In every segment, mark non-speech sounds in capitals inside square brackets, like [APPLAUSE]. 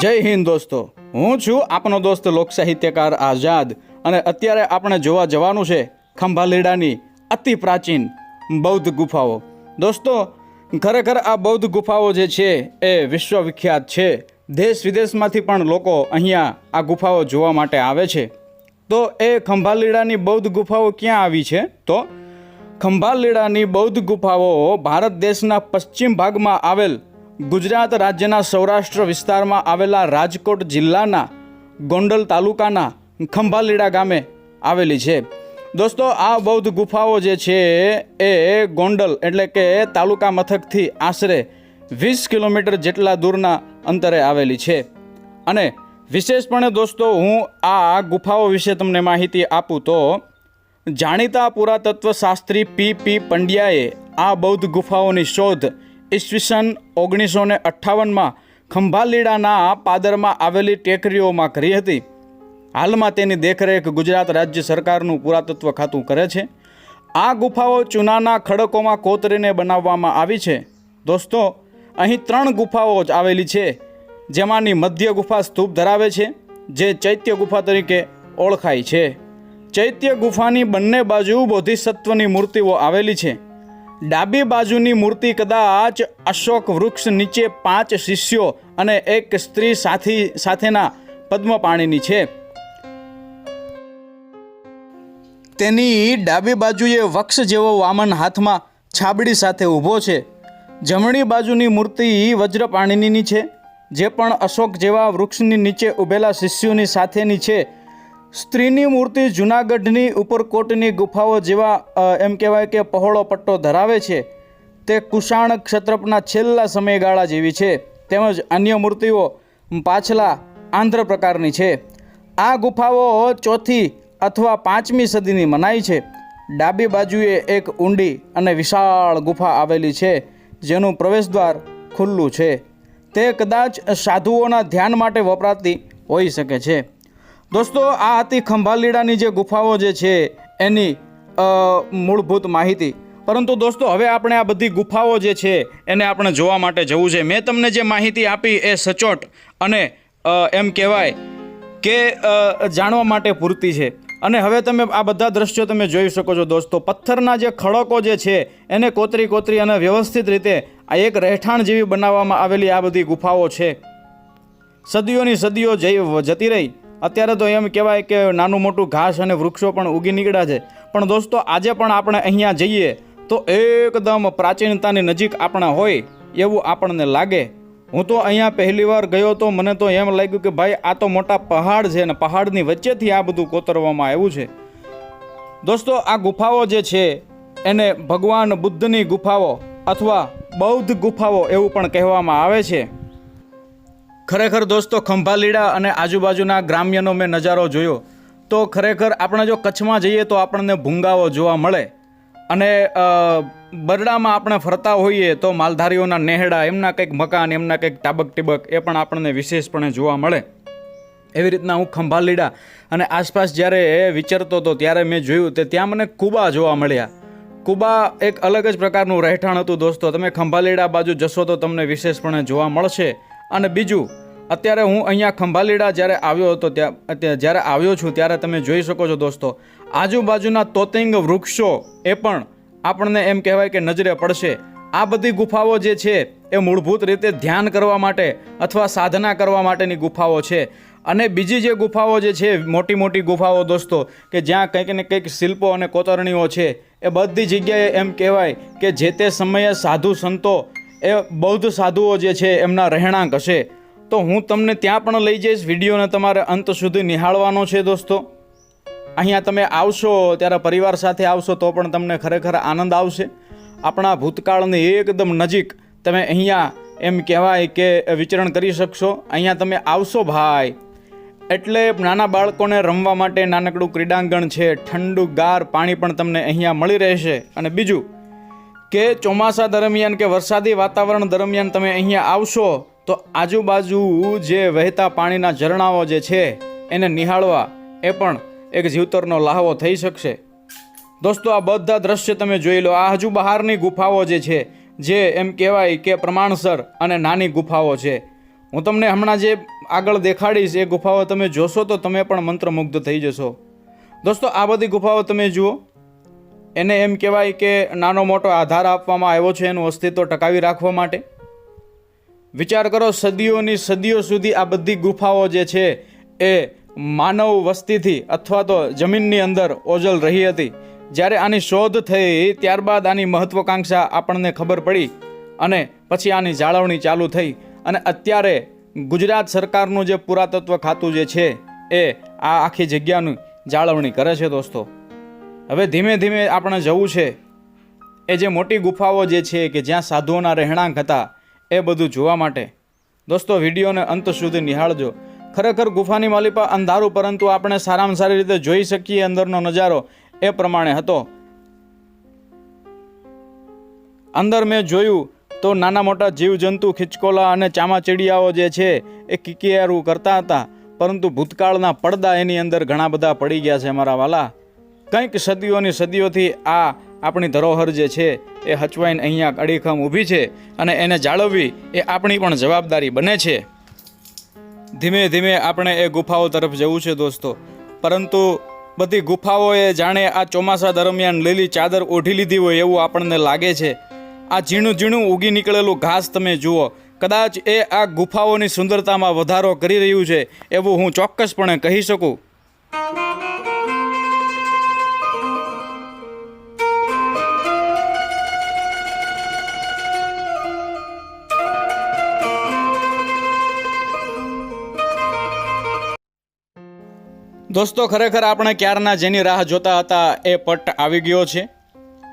જય હિન્દ દોસ્તો. હું છું આપનો દોસ્ત લોક સાહિત્યકાર આઝાદ અને અત્યારે આપણે જોવા જવાનું છે ખંભાલીડાની અતિ પ્રાચીન બૌદ્ધ ગુફાઓ. દોસ્તો, ખરેખર આ બૌદ્ધ ગુફાઓ જે છે એ વિશ્વવિખ્યાત છે. દેશ વિદેશમાંથી પણ લોકો અહીંયા આ ગુફાઓ જોવા માટે આવે છે. તો એ ખંભાલીડાની બૌદ્ધ ગુફાઓ ક્યાં આવી છે? તો ખંભાલીડાની બૌદ્ધ ગુફાઓ ભારત દેશના પશ્ચિમ ભાગમાં આવેલ ગુજરાત રાજ્યના સૌરાષ્ટ્ર વિસ્તારમાં આવેલા રાજકોટ જિલ્લાના ગોંડલ તાલુકાના ખંભાલીડા ગામે આવેલી છે. દોસ્તો, આ બૌદ્ધ ગુફાઓ જે છે એ ગોંડલ એટલે કે તાલુકા મથકથી આશરે વીસ કિલોમીટર જેટલા દૂરના અંતરે આવેલી છે. અને વિશેષપણે દોસ્તો, હું આ ગુફાઓ વિશે તમને માહિતી આપું તો જાણીતા પુરાતત્વ શાસ્ત્રી પી પી પંડ્યાએ આ બૌદ્ધ ગુફાઓની શોધ ઈસવીસન ઓગણીસો ને અઠ્ઠાવનમાં ખંભાલીડાના પાદરમાં આવેલી ટેકરીઓમાં કરી હતી. હાલમાં તેની દેખરેખ ગુજરાત રાજ્ય સરકારનું પુરાતત્વ ખાતું કરે છે. આ ગુફાઓ ચૂનાના ખડકોમાં કોતરીને બનાવવામાં આવી છે. દોસ્તો, અહીં ત્રણ ગુફાઓ જ આવેલી છે, જેમાંની મધ્ય ગુફા સ્તૂપ ધરાવે છે, જે ચૈત્ય ગુફા તરીકે ઓળખાય છે. ચૈત્ય ગુફાની બંને બાજુ બોધિસત્વની મૂર્તિઓ આવેલી છે. ડાબી બાજુની મૂર્તિ કદાચ અશોક વૃક્ષ નીચે પાંચ શિષ્યો અને એક સ્ત્રી સાથી સાથેના પદ્મપાણીની છે. તેની ડાબી બાજુએ વક્ષ જેવો વામન હાથમાં છાબડી સાથે ઊભો છે. જમણી બાજુની મૂર્તિ વજ્રપાણીની છે, જે પણ અશોક જેવા વૃક્ષની નીચે ઊભેલા શિષ્યોની સાથેની છે સ્ત્રીની મૂર્તિ જૂનાગઢની ઉપરકોટની ગુફાઓ જેવા એમ કહેવાય કે પહોળો પટ્ટો ધરાવે છે. તે કુષાણ ક્ષત્રપના છેલ્લા સમયગાળા જેવી છે. તેમજ અન્ય મૂર્તિઓ પાછલા આંધ્ર પ્રકારની છે. આ ગુફાઓ ચોથી અથવા પાંચમી સદીની મનાઈ છે. ડાબી બાજુએ એક ઊંડી અને વિશાળ ગુફા આવેલી છે, જેનું પ્રવેશદ્વાર ખુલ્લું છે. તે કદાચ સાધુઓના ધ્યાન માટે વપરાતી હોઈ શકે છે. દોસ્તો, આ હતી ખંભાલીડાની જે ગુફાઓ જે છે, એની મૂળભૂત માહિતી. પરંતુ દોસ્તો, હવે આપણે આ બધી ગુફાઓ જે છે, એને આપણે જોવા માટે જવું છે. મેં તમને જે માહિતી આપી એ સચોટ અને એમ કહેવાય કે જાણવા માટે પૂરતી છે. અને હવે તમે આ બધા દ્રશ્યો તમે જોઈ શકો છો દોસ્તો. પથ્થરના જે ખડકો જે છે, એને કોતરી કોતરી અને વ્યવસ્થિત રીતે આ એક રહેઠાણ જેવી બનાવવામાં આવેલી આ બધી ગુફાઓ છે. સદીઓની સદીઓ જઈ જતી રહી. અત્યારે તો એમ કહેવાય કે નાનું મોટું ઘાસ અને વૃક્ષો પણ ઉગી નીકળ્યા છે. પણ દોસ્તો, આજે પણ આપણે અહીંયા જઈએ તો એકદમ પ્રાચીનતાની નજીક આપણે હોય એવું આપણને લાગે. હું તો અહીંયા પહેલીવાર ગયો તો મને તો એમ લાગ્યું કે ભાઈ, આ તો મોટા પહાડ છે અને પહાડની વચ્ચેથી આ બધું કોતરવામાં આવ્યું છે. દોસ્તો, આ ગુફાઓ જે છે, એને ભગવાન બુદ્ધની ગુફાઓ અથવા બૌદ્ધ ગુફાઓ એવું પણ કહેવામાં આવે છે. ખરેખર દોસ્તો ખંભાલીડા અને આજુબાજુના ગ્રામ્યનો મેં નજારો જોયો. તો ખરેખર આપણે જો કચ્છમાં જઈએ તો આપણને ભૂંગાઓ જોવા મળે. અને બરડામાં આપણે ફરતા હોઈએ તો માલધારીઓના નેહડા, એમના કંઈક મકાન, એમના કંઈક ટાબક ટીબક એ પણ આપણને વિશેષપણે જોવા મળે. એવી રીતના હું ખંભાલીડા અને આસપાસ જ્યારે એ વિચરતો હતો ત્યારે મેં જોયું તે ત્યાં મને કુબા જોવા મળ્યા. કુબા એક અલગ જ પ્રકારનું રહેઠાણ હતું દોસ્તો. તમે ખંભાલીડા બાજુ જશો તો તમને વિશેષપણે જોવા મળશે. અને બીજું, અત્યારે હું અહીંયા ખંભાલીડા જ્યારે આવ્યો હતો ત્યાં જ્યારે આવ્યો છું ત્યારે તમે જોઈ શકો છો દોસ્તો, આજુબાજુના તોતિંગ વૃક્ષો એ પણ આપણને એમ કહેવાય કે નજરે પડશે. આ બધી ગુફાઓ જે છે એ મૂળભૂત રીતે ધ્યાન કરવા માટે અથવા સાધના કરવા માટેની ગુફાઓ છે. અને બીજી જે ગુફાઓ જે છે, મોટી મોટી ગુફાઓ દોસ્તો, કે જ્યાં કંઈક ને કંઈક શિલ્પો અને કોતરણીઓ છે, એ બધી જગ્યાએ એમ કહેવાય કે જે તે સમયે સાધુ સંતો એ બૌદ્ધ સાધુઓ જે છે એમના રહેણાંક હશે. તો હું તમને ત્યાં પણ લઈ જઈશ, વિડીયોને તમારે અંત સુધી નિહાળવાનો છે દોસ્તો. અહીંયા તમે આવશો, ત્યારે પરિવાર સાથે આવશો, તો પણ તમને ખરેખર આનંદ આવશે. આપણા ભૂતકાળની એકદમ નજીક તમે અહીંયા એમ કહેવાય કે વિચરણ કરી શકશો. અહીંયા તમે આવશો ભાઈ. એટલે નાના બાળકોને રમવા માટે નાનકડું ક્રીડાંગણ છે ઠંડુ ગાર પાણી પણ તમને અહીંયા મળી રહેશે. અને બીજું કે ચોમાસા દરમિયાન કે વરસાદી વાતાવરણ દરમિયાન તમે અહીંયા આવશો, તો આજુબાજુ જે વહેતા પાણીના ઝરણાઓ જે છે, એને નિહાળવા એ પણ એક જીવતરનો લાહવો થઈ શકશે. દોસ્તો, આ બધા દ્રશ્ય તમે જોઈ લો. આ હજુ બહારની ગુફાઓ જે છે, જે એમ કહેવાય કે પ્રમાણસર અને નાની ગુફાઓ છે. હું તમને હમણાં જે આગળ દેખાડીશ, એ ગુફાઓ તમે જોશો તો તમે પણ મંત્રમુગ્ધ થઈ જશો. દોસ્તો, આ બધી ગુફાઓ તમે જુઓ. એને એમ કહેવાય કે નાનો મોટો આધાર આપવામાં આવ્યો છે એનું અસ્તિત્વ ટકાવી રાખવા માટે. વિચાર કરો, સદીઓની સદીઓ સુધી આ બધી ગુફાઓ જે છે એ માનવ વસ્તીથી અથવા તો જમીનની અંદર ઓજલ રહી હતી. જ્યારે આની શોધ થઈ, ત્યારબાદ આની મહત્વકાંક્ષા આપણને ખબર પડી અને પછી આની જાળવણી ચાલુ થઈ. અને અત્યારે ગુજરાત સરકારનું જે પુરાતત્વ ખાતું જે છે એ આ આખી જગ્યાની જાળવણી કરે છે દોસ્તો. હવે ધીમે ધીમે આપણે જવું છે. એ જે મોટી ગુફાઓ જે છે કે જ્યાં સાધુઓના રહેણાંક હતા, એ બધું જોવા માટે. દોસ્તો, વિડીયોને અંત સુધી નિહાળજો. ખરેખર ગુફાની માલિપા અંધારું, પરંતુ આપણે સારામાં સારી રીતે જોઈ શકીએ અંદરનો નજારો એ પ્રમાણે હતો. અંદર મેં જોયું તો નાના મોટા જીવજંતુ, ખિચકોલા અને ચામાચીડિયાઓ જે છે એ કિકિયારું કરતા હતા, પરંતુ ભૂતકાળના પડદા એની અંદર ઘણા બધા પડી ગયા છે મારા વાલા. કંઈક સદીઓની સદીઓથી આ આપણી ધરોહર જે છે, એ હચવાઈને અહીંયા અડીખમ ઊભી છે અને એને જાળવવી એ આપણી પણ જવાબદારી બને છે. ધીમે ધીમે આપણે એ ગુફાઓ તરફ જવું છે દોસ્તો. પરંતુ બધી ગુફાઓએ જાણે આ ચોમાસા દરમિયાન લીલી ચાદર ઓઢી લીધી હોય એવું આપણને લાગે છે. આ ઝીણું ઝીણું ઉગી નીકળેલું ઘાસ તમે જુઓ. કદાચ એ આ ગુફાઓની સુંદરતામાં વધારો કરી રહ્યું છે, એવું હું ચોક્કસપણે કહી શકું. દોસ્તો, ખરેખર આપણે ક્યારના જેની રાહ જોતા હતા એ પટ આવી ગયો છે.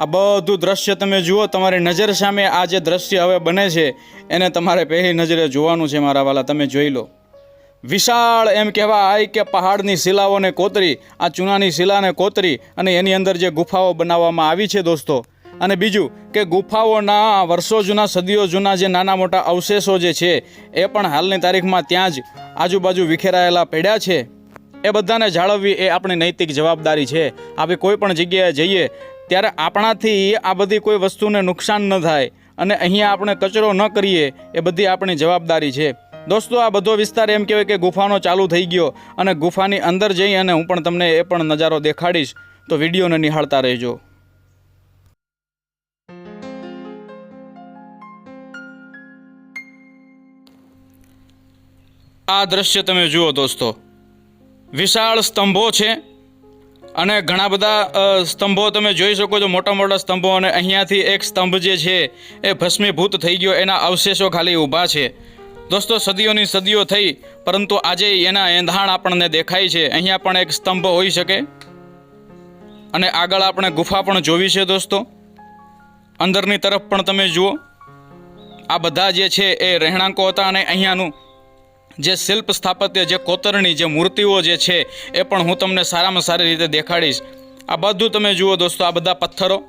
આ બધું દ્રશ્ય તમે જુઓ, તમારી નજર સામે આ જે દ્રશ્ય હવે બને છે, એને તમારે પહેલી નજરે જોવાનું છે મારા વાલા, તમે જોઈ લો. વિશાળ એમ કહેવાય કે પહાડની શિલાઓને કોતરી, આ ચૂનાની શિલાને કોતરી અને એની અંદર જે ગુફાઓ બનાવવામાં આવી છે દોસ્તો. અને બીજું કે ગુફાઓના વર્ષો જૂના, સદીઓ જૂના જે નાના મોટા અવશેષો જે છે, એ પણ હાલની તારીખમાં ત્યાં જ આજુબાજુ વિખેરાયેલા પડ્યા છે. એ બધાને જાળવવી એ આપણી નૈતિક જવાબદારી છે. આપણે કોઈ પણ જગ્યાએ જઈએ, ત્યારે આપણાથી આ બધી કોઈ વસ્તુને નુકસાન ન થાય અને અહીંયા આપણે કચરો ન કરીએ, એ બધી આપણી જવાબદારી છે. દોસ્તો, આ બધો વિસ્તાર એમ કહેવાય કે ગુફાનો ચાલુ થઈ ગયો અને ગુફાની અંદર જઈ અને હું પણ તમને એ પણ નજારો દેખાડીશ, તો વિડીયોને નિહાળતા રહેજો. આ દ્રશ્ય તમે જુઓ દોસ્તો. વિશાળ સ્તંભો છે. અને ઘણા બધા સ્તંભો તમે જોઈ શકો છો. મોટા મોટા સ્તંભો અને અહીંયાથી એક સ્તંભ જે છે એ ભસ્મીભૂત થઈ ગયો. એના અવશેષો ખાલી ઊભા છે. દોસ્તો, સદીઓની સદીઓ થઈ, પરંતુ આજે એના એંધાણ આપણને દેખાય છે. અહીંયા પણ એક સ્તંભ હોઈ શકે. અને આગળ આપણે ગુફા પણ જોવી છે, દોસ્તો. અંદરની તરફ પણ તમે જુઓ. આ બધા જે છે એ રહેણાંકો હતા અને અહીંયાનું જે શિલ્પ સ્થાપત્ય, જે કોતરણી, જે મૂર્તિઓ જે છે, એ પણ હું તમને સારામાં સારી રીતે દેખાડીશ. આ બધું તમે જુઓ દોસ્તો, આ બધા પથ્થરો.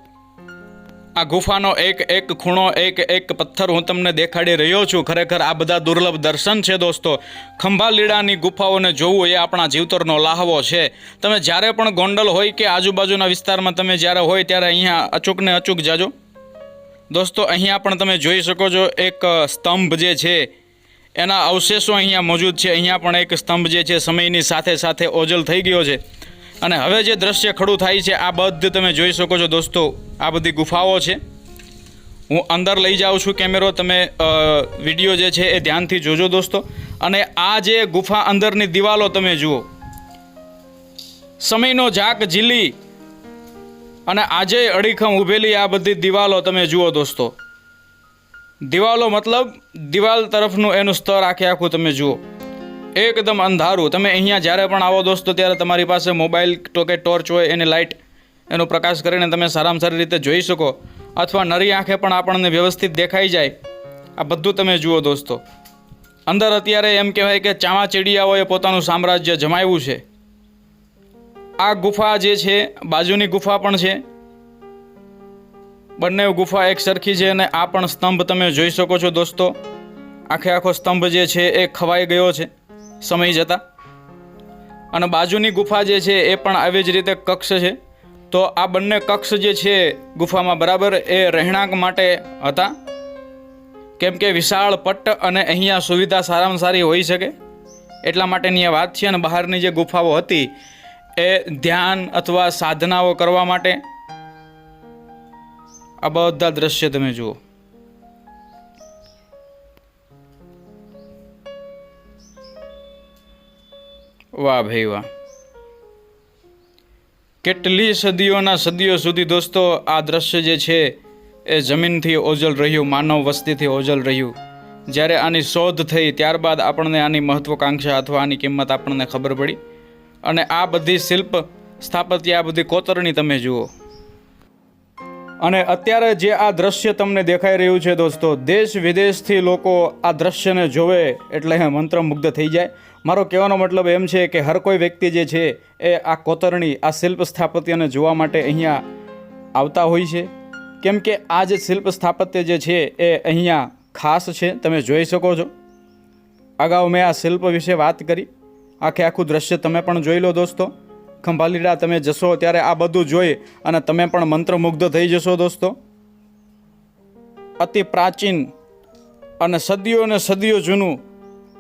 આ ગુફાનો એક એક ખૂણો, એક એક પથ્થર હું તમને દેખાડી રહ્યો છું. ખરેખર આ બધા દુર્લભ દર્શન છે દોસ્તો. ખંભાલીડાની ગુફાઓને જોવું એ આપણા જીવતરનો લાહવો છે. તમે જ્યારે પણ ગોંડલ હોય કે આજુબાજુના વિસ્તારમાં તમે જ્યારે હોય ત્યારે અહીંયા અચૂકને અચૂક જાજો. દોસ્તો, અહીંયા પણ તમે જોઈ શકો છો એક સ્તંભ જે છે એના અવશેષો અહીંયા મોજૂદ છે. અહીંયા પણ એક સ્તંભ જે છે, સમયની સાથે સાથે ઓજલ થઈ ગયો છે. અને હવે જે દ્રશ્ય ખડું થાય છે, આ બધું તમે જોઈ શકો છો દોસ્તો. આ બધી ગુફાઓ છે. હું અંદર લઈ જાઉં છું કેમેરો. તમે વીડિયો જે છે એ ધ્યાનથી જોજો દોસ્તો. અને આ જે ગુફા અંદરની દિવાલો તમે જુઓ. સમયનો જાક ઝીલી અને આજે અડીખમ ઊભેલી આ બધી દિવાલો તમે જુઓ દોસ્તો. દિવાલો મતલબ દિવાલ તરફનું એનું સ્તર આખે આખું તમે જુઓ. એકદમ અંધારું. તમે અહીંયા જ્યારે પણ આવો દોસ્તો, ત્યારે તમારી પાસે મોબાઈલ તો કે ટોર્ચ હોય, એની લાઇટ, એનો પ્રકાશ કરીને તમે સારામાં સારી રીતે જોઈ શકો. અથવા નરી આંખે પણ આપણને વ્યવસ્થિત દેખાઈ જાય. આ બધું તમે જુઓ દોસ્તો. અંદર અત્યારે એમ કહેવાય કે ચામાચીડિયાઓએ પોતાનું સામ્રાજ્ય જમાવ્યું છે. આ ગુફા જે છે, બાજુની ગુફા પણ છે. બંને ગુફા એક સરખી છે અને આ પણ સ્તંભ તમે જોઈ શકો છો દોસ્તો. આખે આખો સ્તંભ જે છે એ ખવાઈ ગયો છે સમય જતાં. અને બાજુની ગુફા જે છે એ પણ આવી જ રીતે કક્ષ છે. તો આ બંને કક્ષ જે છે ગુફામાં બરાબર એ રહેણાંક માટે હતા. કેમ કે વિશાળ પટ્ટ અને અહીંયા સુવિધા સારામાં સારી હોઈ શકે. એટલા માટેની આ વાત છે અને બહારની જે ગુફાઓ હતી એ ધ્યાન અથવા સાધનાઓ કરવા માટે આ બધા દ્રશ્ય તમે જુઓ. વાહ ભાઈ વાહ. કેટલી સદીઓના સદીઓ સુધી દોસ્તો, આ દ્રશ્ય જે છે એ જમીનથી ઓજલ રહ્યું, માનવ વસ્તીથી ઓજલ રહ્યું. જ્યારે આની શોધ થઈ, ત્યારબાદ આપણને આની મહત્વકાંક્ષા અથવા આની કિંમત આપણને ખબર પડી. અને આ બધી શિલ્પ સ્થાપત્ય, આ બધી કોતરણી તમે જુઓ. અને અત્યારે જે આ દ્રશ્ય તમને દેખાઈ રહ્યું છે દોસ્તો, દેશ વિદેશથી લોકો આ દ્રશ્યને જોવે એટલે મંત્રમુગ્ધ થઈ જાય. મારો કહેવાનો મતલબ એમ છે કે હર કોઈ વ્યક્તિ જે છે એ આ કોતરણી, આ શિલ્પ સ્થાપત્યને જોવા માટે અહીંયા આવતા હોય છે. કેમ કે આ જે શિલ્પ સ્થાપત્ય જે છે એ અહીંયા ખાસ છે, તમે જોઈ શકો છો. અગાઉ મેં આ શિલ્પ વિશે વાત કરી. આખે આખું દ્રશ્ય તમે પણ જોઈ લો દોસ્તો. ખંભાલીડા, તમે જશો ત્યારે આ બધું જોઈ અને તમે પણ મંત્રમુગ્ધ થઈ જશો દોસ્તો. અતિ પ્રાચીન અને સદીઓ ને સદીઓ જૂનું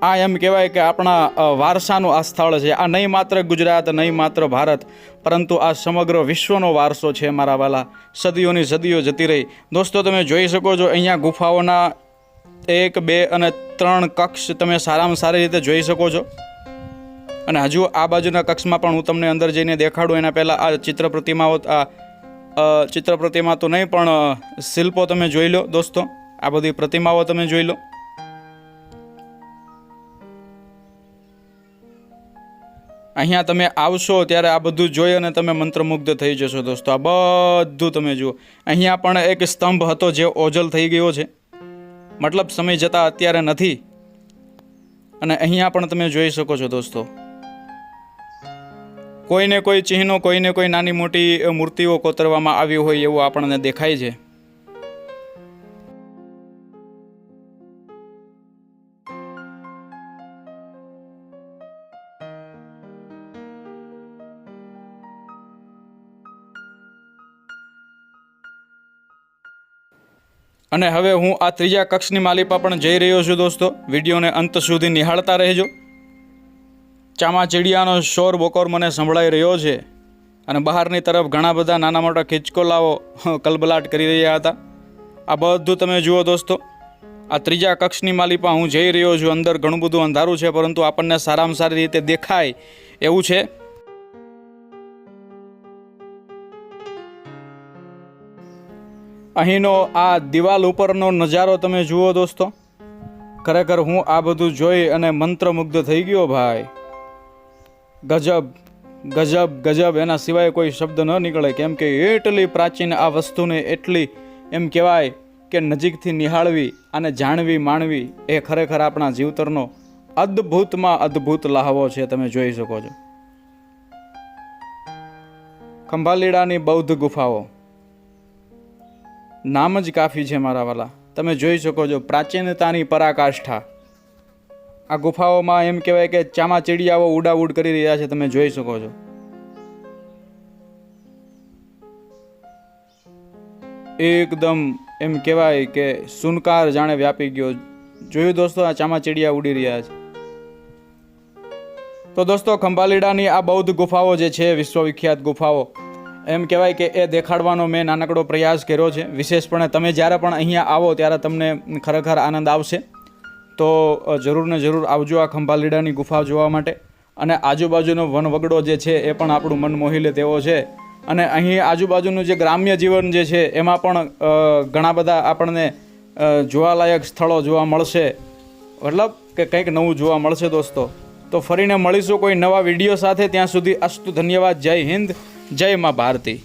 આ એમ કહેવાય કે આપણા વારસાનું આ સ્થળ છે. આ નહીં માત્ર ગુજરાત, નહીં માત્ર ભારત, પરંતુ આ સમગ્ર વિશ્વનો વારસો છે મારા વાલા. સદીઓની સદીઓ જતી રહી. દોસ્તો, તમે જોઈ શકો છો અહીંયા ગુફાઓના એક, બે અને ત્રણ કક્ષ તમે સારામાં સારી રીતે જોઈ શકો છો. અને હજુ આ બાજુના કક્ષમાં પણ હું તમને અંદર જઈને દેખાડું. એના પહેલાં આ ચિત્ર પ્રતિમાઓ, આ ચિત્ર પ્રતિમા તો નહીં, પણ શિલ્પો તમે જોઈ લો દોસ્તો. આ બધી પ્રતિમાઓ તમે જોઈ લો. અહીંયા તમે આવશો ત્યારે આ બધું જોઈ અને તમે મંત્રમુગ્ધ થઈ જશો દોસ્તો. આ બધું તમે જુઓ. અહીંયા પણ એક સ્તંભ હતો જે ઓજલ થઈ ગયો છે. મતલબ સમય જતાં અત્યારે નથી. અને અહીંયા પણ તમે જોઈ શકો છો દોસ્તો. કોઈને કોઈ ચિહ્નો, કોઈને કોઈ નાની મોટી મૂર્તિઓ કોતરવામાં આવી હોય એવું આપણને દેખાય છે. અને હવે હું આ ત્રીજા કક્ષની માલિપા પણ જઈ રહ્યો છું દોસ્તો. વિડીયોને અંત સુધી નિહાળતા રહેજો. ચામાચીડિયાનો શોર બકોર મને સંભળાઈ રહ્યો છે અને બહારની તરફ ઘણા બધા નાના મોટા ખિચકોલાઓ [LAUGHS] કલબલાટ કરી રહ્યા હતા. આ બધું તમે જુઓ દોસ્તો. આ ત્રીજા કક્ષની માલિપા હું જઈ રહ્યો છું. અંદર ઘણું બધું અંધારું છે, પરંતુ આપણને સારામાં સારી રીતે દેખાય એવું છે. અહીંનો આ દિવાલ ઉપરનો નજારો તમે જુઓ દોસ્તો. ખરેખર હું આ બધું જોઈ અને મંત્રમુગ્ધ થઈ ગયો ભાઈ. ગજબ ગજબ ગજબ. એના સિવાય કોઈ શબ્દ ન નીકળે. કેમ કે એટલી પ્રાચીન આ વસ્તુને એટલી એમ કહેવાય કે નજીકથી નિહાળવી અને જાણવી, માણવી એ ખરેખર આપણા જીવતરનો અદ્ભુતમાં અદ્ભુત લાહવો છે. તમે જોઈ શકો છો. ખંભાલીડાની બૌદ્ધ ગુફાઓ. નામ જ કાફી છે મારા વાલા. તમે જોઈ શકો છો પ્રાચીનતાની પરાકાષ્ઠા. આ ગુફાઓમાં એમ કહેવાય કે ચામાચીડિયાઓ ઉડાઉડ કરી રહ્યા છે, તમે જોઈ શકો છો. એકદમ એમ કહેવાય કે સુનકાર જાણે વ્યાપી ગયો. જોયું દોસ્તો, આ ચામાચીડિયા ઉડી રહ્યા છે. તો દોસ્તો, ખંભાલીડાની આ બૌદ્ધ ગુફાઓ જે છે, વિશ્વવિખ્યાત ગુફાઓ, એમ કહેવાય કે એ દેખાડવાનો મેં નાનકડો પ્રયાસ કર્યો છે. વિશેષપણે તમે જ્યારે પણ અહીંયા આવો, ત્યારે તમને ખરેખર આનંદ આવશે. તો જરૂર ને જરૂર આવજો આ ખંભાલીડાની ગુફા જોવા માટે. અને આજુબાજુનો વનવગડો જે છે, એ પણ આપણું મન મોહી લે તેવો છે. અને અહીં આજુબાજુનું જે ગ્રામ્ય જીવન જે છે, એમાં પણ ઘણા બધા આપણને જોવાલાયક સ્થળો જોવા મળશે. મતલબ કે કંઈક નવું જોવા મળશે દોસ્તો. તો ફરીને મળીશું કોઈ નવા વીડિયો સાથે. ત્યાં સુધી અસ્તુ ધન્યવાદ. જય હિન્દ. જય મા ભારતી.